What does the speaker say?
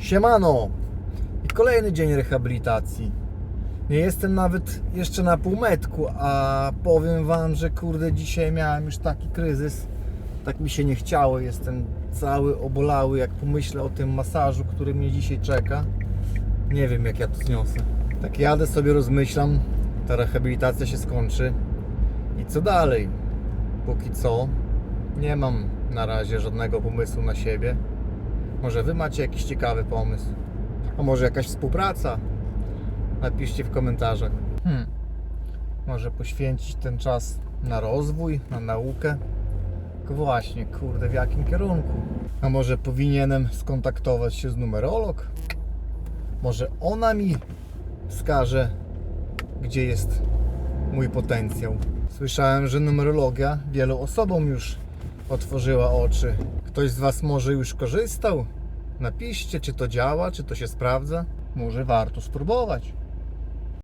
Siemano! I kolejny dzień rehabilitacji. Nie jestem nawet jeszcze na półmetku, a powiem Wam, że kurde, dzisiaj miałem już taki kryzys. Tak mi się nie chciało. Jestem cały obolały, jak pomyślę o tym masażu, który mnie dzisiaj czeka. Nie wiem, jak ja to zniosę. Tak jadę sobie, rozmyślam. Ta rehabilitacja się skończy. I co dalej? Póki co nie mam na razie żadnego pomysłu na siebie. Może Wy macie jakiś ciekawy pomysł? A może jakaś współpraca? Napiszcie w komentarzach. Hmm. Może poświęcić ten czas na rozwój, na naukę? Właśnie, kurde, w jakim kierunku? A może powinienem skontaktować się z numerolog? Może ona mi wskaże, gdzie jest mój potencjał. Słyszałem, że numerologia wielu osobom już otworzyła oczy. Ktoś z Was może już korzystał? Napiszcie, czy to działa, czy to się sprawdza. Może warto spróbować.